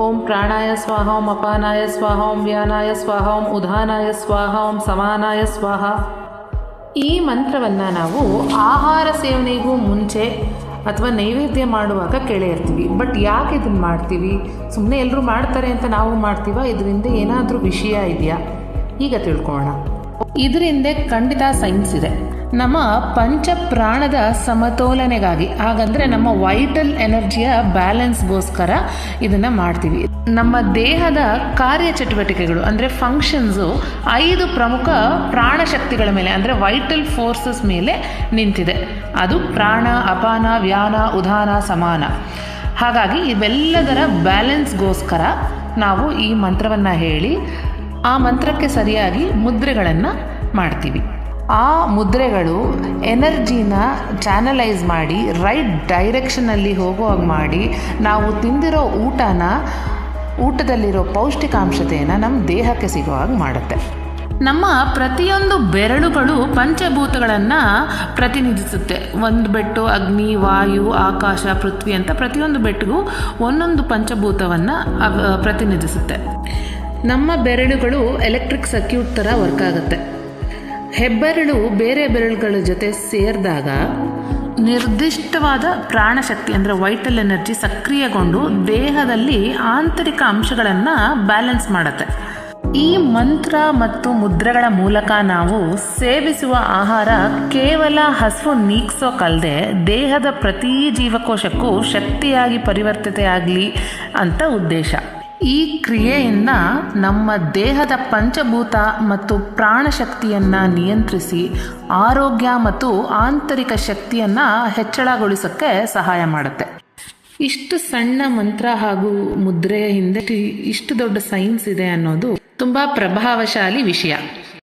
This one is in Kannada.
ಓಂ ಪ್ರಾಣಾಯ ಸ್ವಾಹ ಓಂ ಅಪಾನಾಯ ಸ್ವಾಹ ಓಂ ವ್ಯಾನಾಯ ಸ್ವಾಹ ಓಂ ಉದಾನಾಯ ಸ್ವಾಹ ಓಂ ಸಮಾನಾಯ ಸ್ವಾಹ ಈ ಮಂತ್ರವನ್ನು ನಾವು ಆಹಾರ ಸೇವನೆಗೂ ಮುಂಚೆ ಅಥವಾ ನೈವೇದ್ಯ ಮಾಡುವಾಗ ಕೇಳಿರ್ತೀವಿ. ಬಟ್ ಯಾಕೆ ಇದನ್ನು ಮಾಡ್ತೀವಿ? ಸುಮ್ಮನೆ ಎಲ್ಲರೂ ಮಾಡ್ತಾರೆ ಅಂತ ನಾವು ಮಾಡ್ತೀವ? ಇದರಿಂದ ಏನಾದರೂ ವಿಷಯ ಇದೆಯಾ? ಈಗ ತಿಳ್ಕೊಳ್ಳೋಣ ಇದರಿಂದ ಖಂಡಿತ ಸೈನ್ಸ್ ಇದೆ. ನಮ್ಮ ಪಂಚ ಪ್ರಾಣದ ಸಮತೋಲನೆಗಾಗಿ, ಹಾಗಂದ್ರೆ ನಮ್ಮ ವೈಟಲ್ ಎನರ್ಜಿಯ ಬ್ಯಾಲೆನ್ಸ್ಗೋಸ್ಕರ ಇದನ್ನ ಮಾಡ್ತೀವಿ. ನಮ್ಮ ದೇಹದ ಕಾರ್ಯ ಚಟುವಟಿಕೆಗಳು ಅಂದರೆ ಫಂಕ್ಷನ್ಸು ಐದು ಪ್ರಮುಖ ಪ್ರಾಣ ಶಕ್ತಿಗಳ ಮೇಲೆ, ಅಂದರೆ ವೈಟಲ್ ಫೋರ್ಸಸ್ ಮೇಲೆ ನಿಂತಿದೆ. ಅದು ಪ್ರಾಣ, ಅಪಾನ, ವ್ಯಾನ, ಉದಾನ, ಸಮಾನ. ಹಾಗಾಗಿ ಇವೆಲ್ಲದರ ಬ್ಯಾಲೆನ್ಸ್ಗೋಸ್ಕರ ನಾವು ಈ ಮಂತ್ರವನ್ನು ಹೇಳಿ ಆ ಮಂತ್ರಕ್ಕೆ ಸರಿಯಾಗಿ ಮುದ್ರೆಗಳನ್ನು ಮಾಡ್ತೀವಿ. ಆ ಮುದ್ರೆಗಳು ಎನರ್ಜಿನ ಚಾನಲೈಸ್ ಮಾಡಿ, ರೈಟ್ ಡೈರೆಕ್ಷನಲ್ಲಿ ಹೋಗೋ ಹಾಗೆ ಮಾಡಿ, ನಾವು ತಿಂದಿರೋ ಊಟನ, ಊಟದಲ್ಲಿರೋ ಪೌಷ್ಟಿಕಾಂಶತೆಯನ್ನು ನಮ್ಮ ದೇಹಕ್ಕೆ ಸಿಗೋ ಹಾಗೆ ಮಾಡುತ್ತೆ. ನಮ್ಮ ಪ್ರತಿಯೊಂದು ಬೆರಳುಗಳು ಪಂಚಭೂತಗಳನ್ನು ಪ್ರತಿನಿಧಿಸುತ್ತೆ. ಒಂದು ಬೆಟ್ಟು ಅಗ್ನಿ, ವಾಯು, ಆಕಾಶ, ಪೃಥ್ವಿ ಅಂತ ಪ್ರತಿಯೊಂದು ಬೆಟ್ಟಿಗೂ ಒಂದೊಂದು ಪಂಚಭೂತವನ್ನು ಪ್ರತಿನಿಧಿಸುತ್ತೆ. ನಮ್ಮ ಬೆರಳುಗಳು ಎಲೆಕ್ಟ್ರಿಕ್ ಸರ್ಕ್ಯೂಟ್ ಥರ ವರ್ಕ್ ಆಗುತ್ತೆ. ಹೆಬ್ಬೆರಳು ಬೇರೆ ಬೆರಳುಗಳ ಜೊತೆ ಸೇರಿದಾಗ ನಿರ್ದಿಷ್ಟವಾದ ಪ್ರಾಣಶಕ್ತಿ ಅಂದರೆ ವೈಟಲ್ ಎನರ್ಜಿ ಸಕ್ರಿಯಗೊಂಡು ದೇಹದಲ್ಲಿ ಆಂತರಿಕ ಅಂಶಗಳನ್ನು ಬ್ಯಾಲೆನ್ಸ್ ಮಾಡುತ್ತೆ. ಈ ಮಂತ್ರ ಮತ್ತು ಮುದ್ರೆಗಳ ಮೂಲಕ ನಾವು ಸೇವಿಸುವ ಆಹಾರ ಕೇವಲ ಹಸುವು ನೀಗ್ಸೋಕಲ್ಲದೆ ದೇಹದ ಪ್ರತಿ ಜೀವಕೋಶಕ್ಕೂ ಶಕ್ತಿಯಾಗಿ ಪರಿವರ್ತಿತೆಯಾಗಲಿ ಆಗಲಿ ಅಂತ ಉದ್ದೇಶ. ಈ ಕ್ರಿಯೆಯನ್ನ ನಮ್ಮ ದೇಹದ ಪಂಚಭೂತ ಮತ್ತು ಪ್ರಾಣಶಕ್ತಿಯನ್ನು ನಿಯಂತ್ರಿಸಿ ಆರೋಗ್ಯ ಮತ್ತು ಆಂತರಿಕ ಶಕ್ತಿಯನ್ನು ಹೆಚ್ಚಳಗೊಳಿಸಕ್ಕೆ ಸಹಾಯ ಮಾಡುತ್ತೆ. ಇಷ್ಟು ಸಣ್ಣ ಮಂತ್ರ ಹಾಗೂ ಮುದ್ರೆಯ ಹಿಂದೆ ಇಷ್ಟು ದೊಡ್ಡ ಸೈನ್ಸ್ ಇದೆ ಅನ್ನೋದು ತುಂಬ ಪ್ರಭಾವಶಾಲಿ ವಿಷಯ.